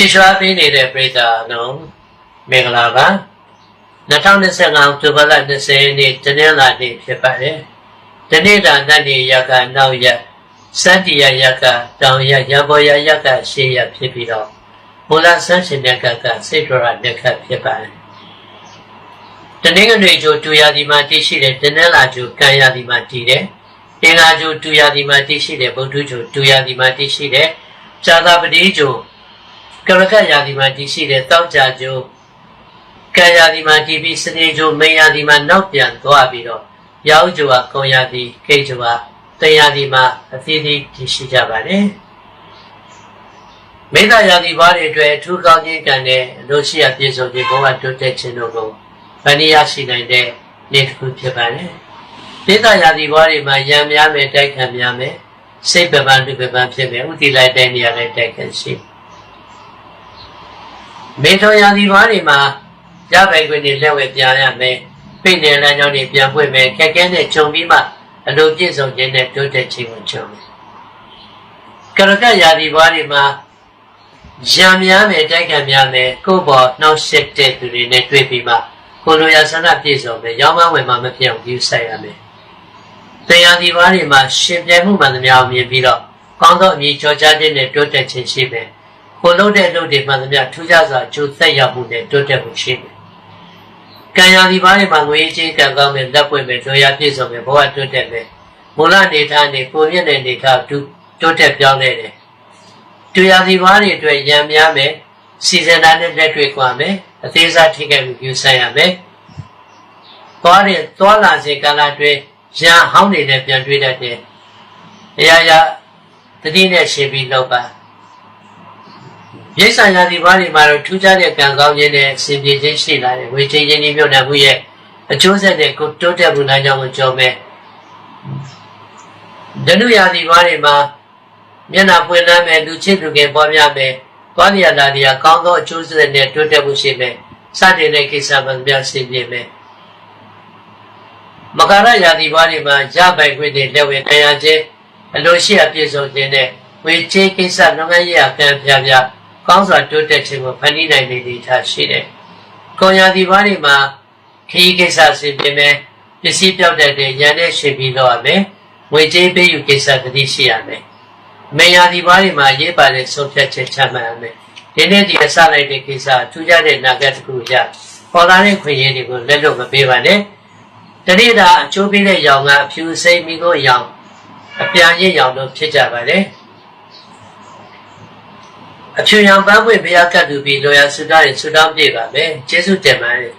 ချစ်ရွှာပေးနေတဲ့ပြည်သားအလုံးမင်္ဂလာပါ2025အောက်တိုဘာလ20ရက်နေ့တနင်္လာနေ့ဖြစ်ပါတယ်။ဒီနေ့တာနတ်နေရကနောက်ရက်စန္တိယရကတောင်ရရဘောရရကရှေးရဖြစ်ပြီးတော့မူလဆန်းရှင်တဲ့ကကစိတ်တော်ရလက်ခတ်ဖြစ်ပါတယ်။တနင်္ဂနွေကျိုတူရဒီမှာတည်ရှိတဲ့တနင်္လာကျိုကံရဒီမှာတည်တယ်။တင်္လာကျိုတူရဒီမှာတည်ရှိတဲ့ဗုဒ္ဓကျိုတူရဒီမှာတည်ရှိတဲ့ဇာတာပတိကျို ကရကရာဒီမှာတည်ရှိတဲ့တောက်ကြကျိုကံရာဒီမှာတည်ပြီးစနေကျိုမိန်ရာဒီမှာနောက်ပြန်သွားပြီးတော့ရောက်ကျိုကကုံရာဒီကိတ်ကျိုကတန်ရာဒီမှာအသီးသီးတည်ရှိကြပါတယ်မေတ္တာရာဒီဘာတွေအတွက်အထူးကောင်းခြင်းကံနဲ့လို့ရှိရပြည့်စုံခြင်းဘဝတိုးတက်ခြင်းတို့ကိုဗဏိယရှိနိုင်တဲ့နေ့တစ်ခုဖြစ်ပါတယ်မေတ္တာရာဒီဘာတွေမှာယံများမယ်တိုက်ခံများမယ်စိတ်ပပန်ဒုပပန်ဖြစ်မယ်ဥတီလိုက်တဲ့နေရာနဲ့တိုက်ခံရှိမယ် မေထောရာဒီဘာတွေမှာရပိုင်ခွင့်တွေလက်ဝဲပြန်ရမယ်ပြည့်တဲ့လမ်းကြောင်းတွေပြန်ပွင့်မယ်ခက်ခဲနဲ့ခြုံပြီးမှအလိုပြည့်စုံခြင်းနဲ့တိုးတက်ခြင်းကိုခြုံမယ်ကရကရာဒီဘာတွေမှာရံများမယ်တိုက်ခံများမယ်ကိုယ့်ဘောနှောက်ရှက်တဲ့သူတွေနဲ့တွေ့ပြီးမှကိုလိုရာဆန္ဒပြည့်စုံမယ်ရောင်းမဝင်မှမဖြစ်အောင်ပြုဆိုင်ရမယ်တရားဒီဘာတွေမှာရှင်ပြိုင်မှုမှန်သမျှကိုမြင်ပြီးတော့ကောင်းသောအမြင်ကြောကြားခြင်းနဲ့တိုးတက်ခြင်းရှိမယ် ကိုလုံးတဲ့လုပ်တွေမှန်သမျှထူးခြားစွာကျိုးသက်ရောက်မှုနဲ့တိုးတက်မှုရှိတယ်။ကံရာဒီဘားတွေမှာငွေချင်းကံကောင်းမယ်လက်ပွင့်မယ်တို့ရပြည့်စုံမယ်ဘဝတိုးတက်မယ်။မူလနေထားနေကိုမြင့်တဲ့နေထားတူတိုးတက်ပြောင်းလဲတယ်။တူရာဒီဘားတွေအတွက်ရံများမယ်စီစဉ်တာနဲ့လက်တွေ့ကွာမယ်အသေးစားထိခိုက်မှုပြုဆိုင်ရမယ်။သွားတဲ့သွားလာစေကာလအတွင်းရံဟောင်းတွေနဲ့ပြန်တွေ့တတ်တယ်။တရားရတတိနဲ့ရှင်ပြီးလောက်ပါ ရိတ်ဆန်ရာဒီဘားတွေမှာတော့ထူးခြားတဲ့ကံကောင်းခြင်းနဲ့အစဉ်ပြေခြင်းရှိလာတယ်ဝေချင်းချင်းဒီမြို့နယ်မှုရဲ့အကျိုးဆက်တဲ့ကိုတိုးတက်မှုနိုင်ကြောင်းကိုကြောမယ်ဒနုရာဒီဘားတွေမှာမျက်နှာပွင့်လန်းမယ်လူချစ်သူငယ်ပွားများမယ်သွားနေရလာနေရကောင်းသောအကျိုးဆက်နဲ့တိုးတက်မှုရှိမယ်စတင်တဲ့ကိစ္စမှန်များရှင်းပြမယ်မကရရာဒီဘားတွေမှာရပိုင်ခွင့်တွေလက်ဝဲခံရခြင်းအလိုရှိအပြည့်စုံခြင်းနဲ့ဝေချေကိစ္စလုပ်ငန်းရေးအကံပြပြ ကောင်းစွာတိုးတက်ခြင်းကိုဖန်တီးနိုင်တဲ့အနေအထားရှိတယ်။ကိုရာဒီဘားတွေမှာခရီးကိစ္စဆင်ပြေမယ်ပစ္စည်းပြောက်တဲ့တဲ့ရန်တဲ့ရှင်ပြီးတော့ရမယ်။ငွေကြေးပေးယူကိစ္စတတိရှိရမယ်။မေယာဒီဘားတွေမှာရေးပါတဲ့ဆုံးဖြတ်ချက်ချမှတ်ရမယ်။ဒီနေ့ဒီအစလိုက်တဲ့ကိစ္စထူးခြားတဲ့နာဂတ်တစ်ခုရပေါ်လာတဲ့ခွင့်ရည်တွေကိုလက်လွတ်မပေးပါနဲ့။တနေ့တာအကျိုးပေးတဲ့ရောင်ကအဖြူစိမ့်မိကိုရောင်အပြန်ရည်ရောင်တို့ဖြစ်ကြပါလေ။ အဖြူရောင်ပန်းပွင့်ဘုရားကတ်သူပြီးလောရဆုတောင်းရင်ဆုတောင်းပြပါမယ်ကျေးဇူးတင်ပါတယ်